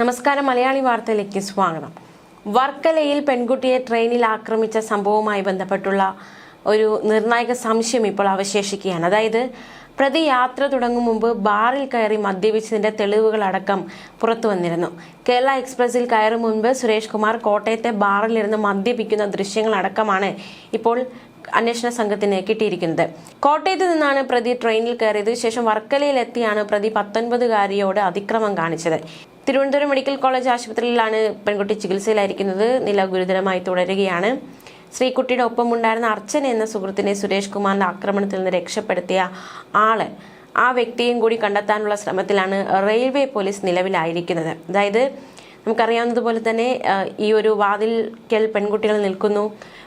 നമസ്കാരം മലയാളി വാർത്തയിലേക്ക് സ്വാഗതം. വർക്കലയിൽ പെൺകുട്ടിയെ ട്രെയിനിൽ ആക്രമിച്ച സംഭവവുമായി ബന്ധപ്പെട്ടുള്ള ഒരു നിർണായക സംശയം ഇപ്പോൾ അവശേഷിക്കുകയാണ്. അതായത് പ്രതി യാത്ര തുടങ്ങും മുമ്പ് ബാറിൽ കയറി മദ്യപിച്ചതിന്റെ തെളിവുകളടക്കം പുറത്തു വന്നിരുന്നു. കേരള എക്സ്പ്രസിൽ കയറും മുൻപ് സുരേഷ് കുമാർ കോട്ടയത്തെ ബാറിലിരുന്ന് മദ്യപിക്കുന്ന ദൃശ്യങ്ങളടക്കമാണ് ഇപ്പോൾ അന്വേഷണ സംഘത്തിന് കിട്ടിയിരിക്കുന്നത്. കോട്ടയത്ത് നിന്നാണ് പ്രതി ട്രെയിനിൽ കയറിയത്. ശേഷം വർക്കലയിലെത്തിയാണ് പ്രതി പത്തൊൻപതുകാരിയോട് അതിക്രമം കാണിച്ചത്. തിരുവനന്തപുരം മെഡിക്കൽ കോളേജ് ആശുപത്രിയിലാണ് പെൺകുട്ടി ചികിത്സയിലായിരിക്കുന്നത്. നില ഗുരുതരമായി തുടരുകയാണ്. ശ്രീകുട്ടിയുടെ ഒപ്പമുണ്ടായിരുന്ന അർച്ചന എന്ന സുഹൃത്തിനെ സുരേഷ് കുമാറിന്റെ ആക്രമണത്തിൽ നിന്ന് രക്ഷപ്പെടുത്തിയ ആൾ ആ വ്യക്തിയും കൂടി കണ്ടെത്താനുള്ള ശ്രമത്തിലാണ് റെയിൽവേ പോലീസ് നിലവിലായിരിക്കുന്നത്. അതായത് നമുക്കറിയാവുന്നതുപോലെ തന്നെ ഈ ഒരു വാതിൽക്കൽ പെൺകുട്ടികൾ നിൽക്കുന്നു.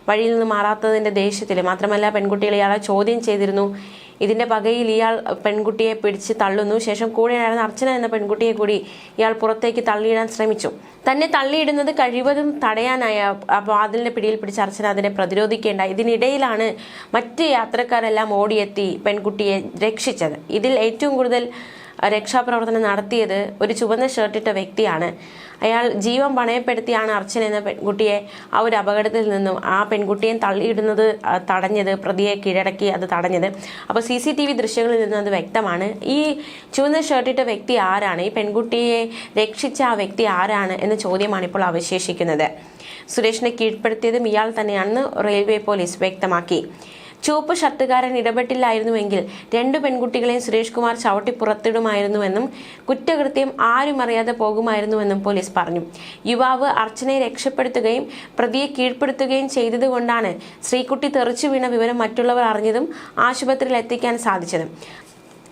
വഴിയിൽ നിന്ന് മാറാത്തതിന്റെ ദേഷ്യത്തിൽ മാത്രമല്ല പെൺകുട്ടികൾ ഇയാളെ ചോദ്യം ചെയ്തിരുന്നു. ഇതിന്റെ പകയിൽ ഇയാൾ പെൺകുട്ടിയെ പിടിച്ച് തള്ളുന്നു. ശേഷം കൂടെയായിരുന്ന അർച്ചന എന്ന പെൺകുട്ടിയെ കൂടി ഇയാൾ പുറത്തേക്ക് തള്ളിയിടാൻ ശ്രമിച്ചു. തന്നെ തള്ളിയിടുന്നത് കഴിവതും തടയാനായ ആ വാതിലിന്റെ പിടിയിൽ പിടിച്ച അർച്ചന അതിനെ പ്രതിരോധിക്കേണ്ട ഇതിനിടയിലാണ് മറ്റ് യാത്രക്കാരെല്ലാം ഓടിയെത്തി പെൺകുട്ടിയെ രക്ഷിച്ചത്. ഇതിൽ ഏറ്റവും കൂടുതൽ രക്ഷാപ്രവർത്തനം നടത്തിയത് ഒരു ചുവന്ന ഷർട്ടിട്ട വ്യക്തിയാണ്. അയാൾ ജീവൻ പണയപ്പെടുത്തിയാണ് അർച്ചന എന്ന പെൺകുട്ടിയെ ആ ഒരു അപകടത്തിൽ നിന്നും ആ പെൺകുട്ടിയെ തള്ളിയിടുന്നത് തടഞ്ഞത് പ്രതിയെ കീഴടക്കി അത് തടഞ്ഞത്. അപ്പോൾ സി സി ടി വി ദൃശ്യങ്ങളിൽ നിന്നും അത് വ്യക്തമാണ്. ഈ ചുവന്ന ഷർട്ടിട്ട വ്യക്തി ആരാണ്? ഈ പെൺകുട്ടിയെ രക്ഷിച്ച ആ വ്യക്തി ആരാണ് എന്ന ചോദ്യമാണ് ഇപ്പോൾ അവശേഷിക്കുന്നത്. സുരേഷിനെ കീഴ്പ്പെടുത്തിയതും ഇയാൾ തന്നെയാണെന്ന് റെയിൽവേ പോലീസ് വ്യക്തമാക്കി. ചുവപ്പ് ഷർട്ടുകാരൻ ഇടപെട്ടില്ലായിരുന്നുവെങ്കിൽ രണ്ടു പെൺകുട്ടികളെയും സുരേഷ് കുമാർ ചവിട്ടി പുറത്തിടുമായിരുന്നുവെന്നും കുറ്റകൃത്യം ആരും അറിയാതെ പോകുമായിരുന്നുവെന്നും പോലീസ് പറഞ്ഞു. യുവാവ് അർച്ചനയെ രക്ഷപ്പെടുത്തുകയും പ്രതിയെ കീഴ്പ്പെടുത്തുകയും ചെയ്തതുകൊണ്ടാണ് ശ്രീകുട്ടി തെറിച്ചു വീണ വിവരം മറ്റുള്ളവർ അറിഞ്ഞതും ആശുപത്രിയിൽ എത്തിക്കാൻ സാധിച്ചത്.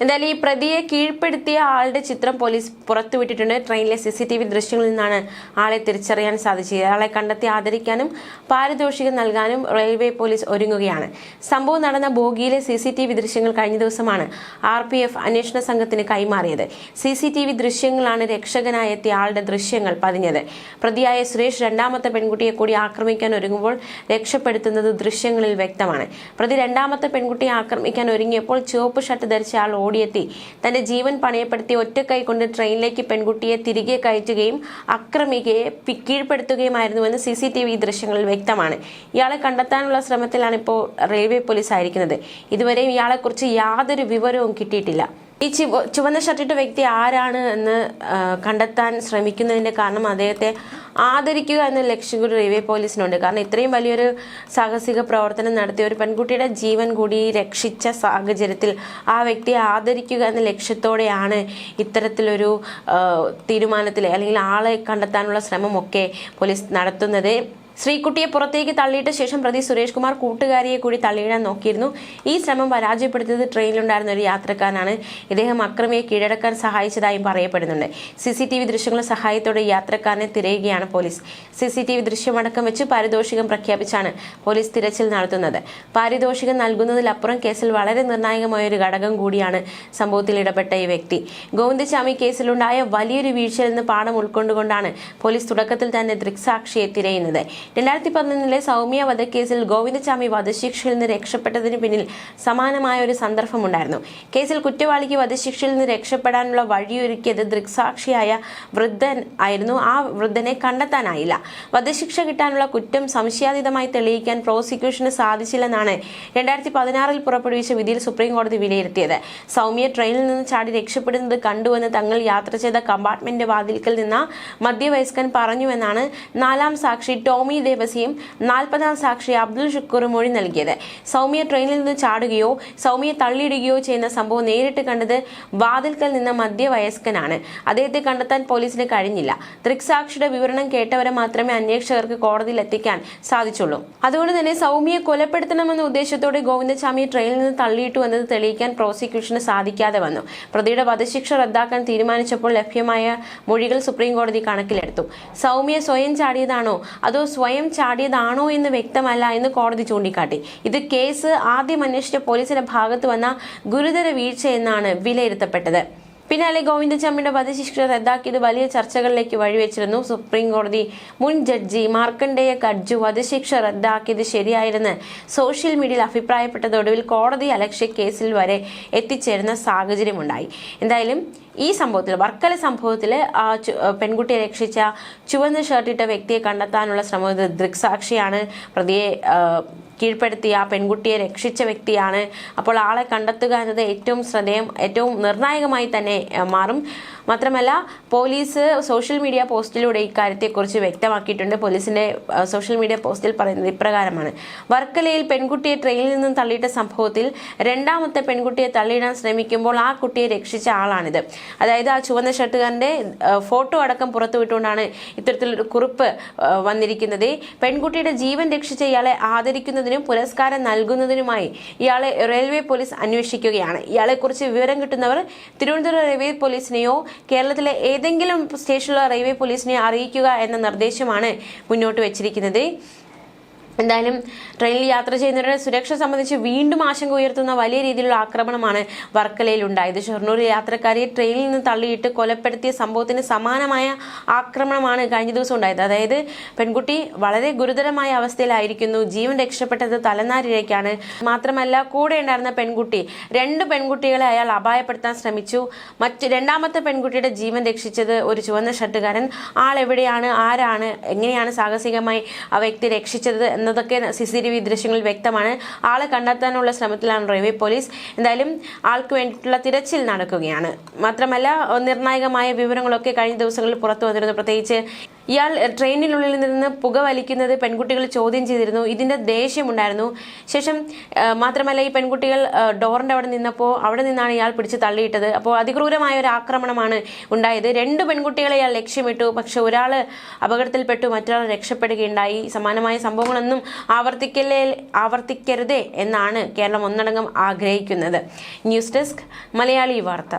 എന്തായാലും ഈ പ്രതിയെ കീഴ്പ്പെടുത്തിയ ആളുടെ ചിത്രം പോലീസ് പുറത്തുവിട്ടിട്ടുണ്ട് ട്രെയിനിലെ സി സി ടി വി ദൃശ്യങ്ങളിൽ നിന്നാണ് ആളെ തിരിച്ചറിയാൻ സാധിച്ചത്. ആളെ കണ്ടെത്തി ആദരിക്കാനും പാരിതോഷികം നൽകാനും റെയിൽവേ പോലീസ് ഒരുങ്ങുകയാണ്. സംഭവം നടന്ന ബോഗിയിലെ സി സി ടി വി ദൃശ്യങ്ങൾ കഴിഞ്ഞ ദിവസമാണ് ആർ പി എഫ് അന്വേഷണ സംഘത്തിന് കൈമാറിയത്. സി സി ടി വി ദൃശ്യങ്ങളാണ് രക്ഷകനായി എത്തിയ ആളുടെ ദൃശ്യങ്ങൾ പതിഞ്ഞത്. പ്രതിയായ സുരേഷ് രണ്ടാമത്തെ പെൺകുട്ടിയെ കൂടി ആക്രമിക്കാൻ ഒരുങ്ങുമ്പോൾ രക്ഷപ്പെടുത്തുന്നത് ദൃശ്യങ്ങളിൽ വ്യക്തമാണ്. പ്രതി രണ്ടാമത്തെ പെൺകുട്ടിയെ ആക്രമിക്കാൻ ഒരുങ്ങിയപ്പോൾ ചുവപ്പ് ഷർട്ട് ധരിച്ച ആൾ ഓടിയെത്തി തന്റെ ജീവൻ പണയപ്പെടുത്തി ഒറ്റക്കൈ കൊണ്ട് ട്രെയിനിലേക്ക് പെൺകുട്ടിയെ തിരികെ കയറ്റുകയും അക്രമികയെ കീഴ്പ്പെടുത്തുകയുമായിരുന്നുവെന്ന് സി സി ടി വി ദൃശ്യങ്ങളിൽ വ്യക്തമാണ്. ഇയാളെ കണ്ടെത്താനുള്ള ശ്രമത്തിലാണ് ഇപ്പോൾ റെയിൽവേ പോലീസ് ആയിരിക്കുന്നത്. ഇതുവരെയും ഇയാളെക്കുറിച്ച് യാതൊരു വിവരവും കിട്ടിയിട്ടില്ല. ഈ ചുവ- ചുവന്ന ഷർട്ടിട്ട വ്യക്തി ആരാണ് എന്ന് കണ്ടെത്താൻ ശ്രമിക്കുന്നതിന്റെ കാരണം അദ്ദേഹത്തെ ആദരിക്കുക എന്ന ലക്ഷ്യം കൂടി റെയിൽവേ പോലീസിനുണ്ട്. കാരണം ഇത്രയും വലിയൊരു സാഹസിക പ്രവർത്തനം നടത്തിയ ഒരു പെൺകുട്ടിയുടെ ജീവൻ കൂടി രക്ഷിച്ച സാഹചര്യത്തിൽ ആ വ്യക്തിയെ ആദരിക്കുക എന്ന ലക്ഷ്യത്തോടെയാണ് ഇത്തരത്തിലൊരു തീരുമാനത്തിൽ അല്ലെങ്കിൽ ആളെ കണ്ടെത്താനുള്ള ശ്രമമൊക്കെ പോലീസ് നടത്തുന്നത്. ശ്രീകുട്ടിയെ പുറത്തേക്ക് തള്ളിയിട്ട ശേഷം പ്രതി സുരേഷ് കുമാർ കൂട്ടുകാരിയെ കൂടി തള്ളിയിടാൻ നോക്കിയിരുന്നു. ഈ ശ്രമം പരാജയപ്പെടുത്തിയത് ട്രെയിനിലുണ്ടായിരുന്ന ഒരു യാത്രക്കാരനാണ്. ഇദ്ദേഹം അക്രമിയെ കീഴടക്കാൻ സഹായിച്ചതായും പറയപ്പെടുന്നുണ്ട്. സി സി ടി വി ദൃശ്യങ്ങളുടെ സഹായത്തോടെ യാത്രക്കാരനെ തിരയുകയാണ് police. C C T V ദൃശ്യമടക്കം വെച്ച് പാരിതോഷികം പ്രഖ്യാപിച്ചാണ് പോലീസ് തിരച്ചിൽ നടത്തുന്നത്. പാരിതോഷികം നൽകുന്നതിലപ്പുറം കേസിൽ വളരെ നിർണായകമായ ഒരു ഘടകം കൂടിയാണ് സംഭവത്തിൽ ഇടപെട്ട ഈ വ്യക്തി. ഗോവിന്ദസ്വാമി കേസിലുണ്ടായ വലിയൊരു വീഴ്ചയിൽ നിന്ന് പാഠം ഉൾക്കൊണ്ടുകൊണ്ടാണ് പോലീസ് തുടക്കത്തിൽ തന്നെ ദൃക്സാക്ഷിയെ തിരയുന്നത്. രണ്ടായിരത്തി പതിനൊന്നിലെ സൗമ്യ വധക്കേസിൽ ഗോവിന്ദസ്വാമി വധശിക്ഷയിൽ നിന്ന് രക്ഷപ്പെട്ടതിന് പിന്നിൽ സമാനമായ ഒരു സന്ദർഭമുണ്ടായിരുന്നു. കേസിൽ കുറ്റവാളിക്ക് വധശിക്ഷയിൽ നിന്ന് രക്ഷപ്പെടാനുള്ള വഴിയൊരുക്കിയത് ദൃക്സാക്ഷിയായ വൃദ്ധൻ ആയിരുന്നു. ആ വൃദ്ധനെ കണ്ടെത്താനായില്ല. വധശിക്ഷ കിട്ടാനുള്ള കുറ്റം സംശയാതീതമായി തെളിയിക്കാൻ പ്രോസിക്യൂഷന് സാധിച്ചില്ലെന്നാണ് രണ്ടായിരത്തി പതിനാറിൽ പുറപ്പെടുവിച്ച വിധിയിൽ സുപ്രീം കോടതി വിലയിരുത്തിയത്. സൗമ്യ ട്രെയിനിൽ നിന്ന് ചാടി രക്ഷപ്പെടുന്നത് കണ്ടുവെന്ന് തങ്ങൾ യാത്ര ചെയ്ത കമ്പാർട്ട്മെന്റ് വാതിൽക്കൽ നിന്ന് മധ്യവയസ്കൻ പറഞ്ഞുവെന്നാണ് നാലാം സാക്ഷി ടോമി ദേവസിയും നാൽപ്പതാം സാക്ഷി അബ്ദുൽ ഷുക്കൂറും മൊഴി നൽകിയത്. സൗമ്യ ട്രെയിനിൽ നിന്ന് ചാടുകയോ സൗമ്യയെ തള്ളിയിടുകയോ ചെയ്യുന്ന സംഭവം നേരിട്ട് കണ്ടത് വാതിൽക്കൽ നിന്ന മധ്യവയസ്കനാണ്. അദ്ദേഹത്തെ കണ്ടെത്താൻ പോലീസിന് കഴിഞ്ഞില്ല. ദൃക്സാക്ഷിയുടെ വിവരണം കേട്ടവരെ മാത്രമേ അന്വേഷകർക്ക് കോടതിയിൽ എത്തിക്കാൻ സാധിച്ചുള്ളൂ. അതുകൊണ്ട് തന്നെ സൗമ്യയെ കൊലപ്പെടുത്തണമെന്ന ഉദ്ദേശത്തോടെ ഗോവിന്ദസ്വാമിയെ ട്രെയിനിൽ നിന്ന് തള്ളിയിട്ടു എന്നത് തെളിയിക്കാൻ പ്രോസിക്യൂഷന് സാധിക്കാതെ വന്നു. പ്രതിയുടെ വധശിക്ഷ റദ്ദാക്കാൻ തീരുമാനിച്ചപ്പോൾ ലഭ്യമായ മൊഴികൾ സുപ്രീം കോടതി കണക്കിലെടുത്തു. സൗമ്യ സ്വയം ചാടിയതാണോ? അതോ സ്വയം ചാടിയതാണോ എന്ന് വ്യക്തമല്ല എന്ന് കോടതി ചൂണ്ടിക്കാട്ടി. ഇത് കേസ് ആദ്യം അന്വേഷിച്ച പോലീസിന്റെ ഭാഗത്ത് വന്ന ഗുരുതര വീഴ്ച എന്നാണ് വിലയിരുത്തപ്പെട്ടത്. പിന്നാലെ ഗോവിന്ദചാമിയുടെ വധശിക്ഷ റദ്ദാക്കിയത് വലിയ ചർച്ചകളിലേക്ക് വഴിവെച്ചിരുന്നു. സുപ്രീം കോടതി മുൻ ജഡ്ജി മാർക്കണ്ഡേയ കഡ്ജു വധശിക്ഷ റദ്ദാക്കിയത് ശരിയായിരുന്ന് സോഷ്യൽ മീഡിയയിൽ അഭിപ്രായപ്പെട്ടതൊടുവിൽ കോടതി അലക്ഷ്യ കേസിൽ വരെ എത്തിച്ചേരുന്ന സാഹചര്യമുണ്ടായി. എന്തായാലും ഈ സംഭവത്തിൽ വർക്കല സംഭവത്തിൽ ആ പെൺകുട്ടിയെ രക്ഷിച്ച ചുവന്ന ഷർട്ടിട്ട വ്യക്തിയെ കണ്ടെത്താനുള്ള ശ്രമം ദൃക്സാക്ഷിയാണ്. പ്രതിയെ കീഴ്പ്പെടുത്തിയ ആ പെൺകുട്ടിയെ രക്ഷിച്ച വ്യക്തിയാണ്. അപ്പോൾ ആളെ കണ്ടെത്തുക എന്നത് ഏറ്റവും ശ്രദ്ധേയം ഏറ്റവും നിർണായകമായി തന്നെ മാറും. മാത്രമല്ല പോലീസ് സോഷ്യൽ മീഡിയ പോസ്റ്റിലൂടെ ഇക്കാര്യത്തെക്കുറിച്ച് വ്യക്തമാക്കിയിട്ടുണ്ട്. പോലീസിന്റെ സോഷ്യൽ മീഡിയ പോസ്റ്റിൽ പറയുന്നത് ഇപ്രകാരമാണ്. വർക്കലയിൽ പെൺകുട്ടിയെ ട്രെയിനിൽ നിന്നും തള്ളിയിട്ട സംഭവത്തിൽ രണ്ടാമത്തെ പെൺകുട്ടിയെ തള്ളിയിടാൻ ശ്രമിക്കുമ്പോൾ ആ കുട്ടിയെ രക്ഷിച്ച ആളാണിത്. അതായത് ആ ചുവന്ന ഷർട്ടുകാരന്റെ ഫോട്ടോ അടക്കം പുറത്തുവിട്ടുകൊണ്ടാണ് ഇത്തരത്തിലൊരു കുറിപ്പ് വന്നിരിക്കുന്നത്. പെൺകുട്ടിയുടെ ജീവൻ രക്ഷിച്ച ഇയാളെ ആദരിക്കുന്നതിനും പുരസ്കാരം നൽകുന്നതിനുമായി ഇയാളെ റെയിൽവേ പോലീസ് അന്വേഷിക്കുകയാണ്. ഇയാളെക്കുറിച്ച് വിവരം കിട്ടുന്നവർ തിരുവനന്തപുരം റെയിൽവേ പോലീസിനെയോ കേരളത്തിലെ ഏതെങ്കിലും സ്റ്റേഷനിലുള്ള റെയിൽവേ പോലീസിനെയോ അറിയിക്കുക എന്ന നിർദ്ദേശമാണ് മുന്നോട്ട് വെച്ചിരിക്കുന്നത്. എന്തായാലും ട്രെയിനിൽ യാത്ര ചെയ്യുന്നവരുടെ സുരക്ഷ സംബന്ധിച്ച് വീണ്ടും ആശങ്ക ഉയർത്തുന്ന വലിയ രീതിയിലുള്ള ആക്രമണമാണ് വർക്കലയിൽ ഉണ്ടായത് ഷൊർണൂർ യാത്രക്കാരെ ട്രെയിനിൽ നിന്ന് തള്ളിയിട്ട് കൊലപ്പെടുത്തിയ സംഭവത്തിന് സമാനമായ ആക്രമണമാണ് കഴിഞ്ഞ ദിവസം ഉണ്ടായത്. അതായത് പെൺകുട്ടി വളരെ ഗുരുതരമായ അവസ്ഥയിലായിരിക്കുന്നു. ജീവൻ രക്ഷപ്പെട്ടത് തലനാരിഴയ്ക്കാണ്. മാത്രമല്ല കൂടെ ഉണ്ടായിരുന്ന പെൺകുട്ടി രണ്ട് പെൺകുട്ടികളെ അയാൾ അപായപ്പെടുത്താൻ ശ്രമിച്ചു. മറ്റ് രണ്ടാമത്തെ പെൺകുട്ടിയുടെ ജീവൻ രക്ഷിച്ചത് ഒരു ചുവന്ന ഷർട്ടുകാരൻ. ആൾ എവിടെയാണ്? ആരാണ്? എങ്ങനെയാണ് സാഹസികമായി ആ വ്യക്തി രക്ഷിച്ചത് എന്നതൊക്കെ സി സി ടി വി ദൃശ്യങ്ങളിൽ വ്യക്തമാണ്. ആളെ കണ്ടെത്താനുള്ള ശ്രമത്തിലാണ് റെയിൽവേ പോലീസ്. എന്തായാലും ആൾക്ക് വേണ്ടിയിട്ടുള്ള തിരച്ചിൽ നടക്കുകയാണ്. മാത്രമല്ല നിർണായകമായ വിവരങ്ങളൊക്കെ കഴിഞ്ഞ ദിവസങ്ങളിൽ പുറത്തു വന്നിരുന്നു. പ്രത്യേകിച്ച് ഇയാൾ ട്രെയിനിനുള്ളിൽ നിന്ന് പുക വലിക്കുന്നത് പെൺകുട്ടികൾ ചോദ്യം ചെയ്തിരുന്നു. ഇതിന്റെ ദേഷ്യമുണ്ടായിരുന്നു ശേഷം മാത്രമല്ല ഈ പെൺകുട്ടികൾ ഡോറിന്റെ അവിടെ നിന്നപ്പോൾ അവിടെ നിന്നാണ് ഇയാൾ പിടിച്ച് തള്ളിയിട്ടത്. അപ്പോൾ അതിക്രൂരമായ ഒരു ആക്രമണമാണ് ഉണ്ടായത്. രണ്ട് പെൺകുട്ടികളെ ഇയാൾ ലക്ഷ്യമിട്ടു. പക്ഷെ ഒരാൾ അപകടത്തിൽപ്പെട്ടു. മറ്റൊരാൾ രക്ഷപ്പെടുകയുണ്ടായി. സമാനമായ സംഭവങ്ങളൊന്നും ആവർത്തിക്കലേ ആവർത്തിക്കരുതേ എന്നാണ് കേരളം ഒന്നടങ്കം ആഗ്രഹിക്കുന്നത്. ന്യൂസ് ഡെസ്ക് മലയാളി വാർത്ത.